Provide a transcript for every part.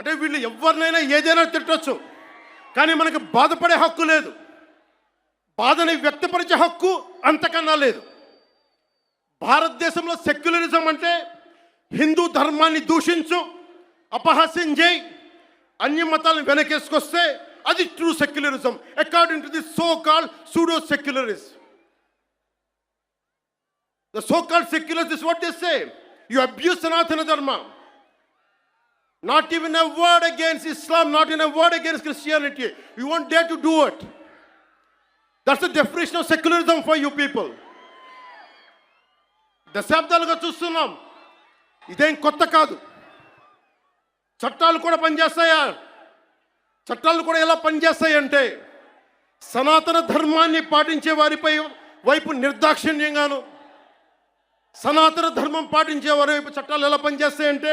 అంటే వీళ్ళు ఎవరినైనా ఏదైనా తిట్టొచ్చు. కానీ మనకి బాధపడే హక్కు లేదు. బాధని వ్యక్తపరిచే హక్కు అంతకన్నా లేదు. భారతదేశంలో సెక్యులరిజం అంటే హిందూ ధర్మాన్ని దూషించు అపహాస్యం చేయి అన్య మతాలను వెనకేసుకొస్తే అది true secularism according to the so called pseudo secularists the so called secular this what this say you abuse Sanatana Dharma not even a word against Islam not in a word against Christianity you want they to do it that's the definition of secularism for you people దశాబ్దాలుగా చూస్తున్నాం. ఇదేం కొత్త కాదు. చట్టాలు కూడా పనిచేస్తాయా? చట్టాలు కూడా ఎలా పనిచేస్తాయంటే సనాతన ధర్మాన్ని పాటించే వారిపై వైపు నిర్దాక్షిణ్యంగాను సనాతన ధర్మం పాటించే వారి వైపు చట్టాలు ఎలా పనిచేస్తాయంటే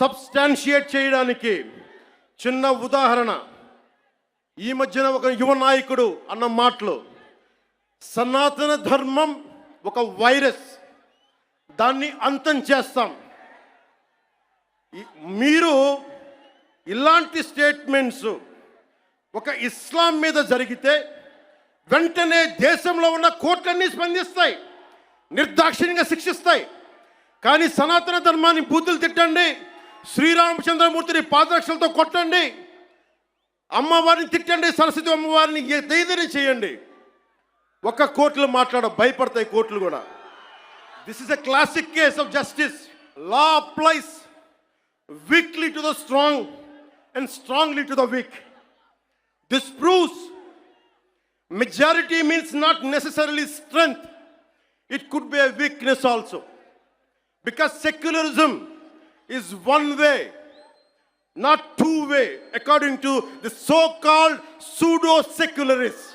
సబ్స్టాన్షియేట్ చేయడానికి చిన్న ఉదాహరణ. ఈ మధ్యన ఒక యువ నాయకుడు అన్న మాటలు. సనాతన ధర్మం ఒక వైరస్. దాన్ని అంతం చేస్తాం. మీరు ఇలాంటి స్టేట్మెంట్స్ ఒక ఇస్లాం మీద జరిగితే వెంటనే దేశంలో ఉన్న కోర్టులన్నీ స్పందిస్తాయి. నిర్దాక్షిణ్యంగా శిక్షిస్తాయి. కానీ సనాతన ధర్మాన్ని బూతులు తిట్టండి. శ్రీరామచంద్రమూర్తిని పాదరక్షలతో కొట్టండి. అమ్మవారిని తిట్టండి సరస్వతి అమ్మవారిని దైదర్యం చేయండి. ఒక కోర్టులు మాట్లాడ భయపడతాయి కోర్టులు కూడా. This is a classic case of justice law applies weakly to the strong and strongly to the weak this proves majority means not necessary strength it could be a weakness also because secularism is one way, not two way, according to the so called pseudo secularists.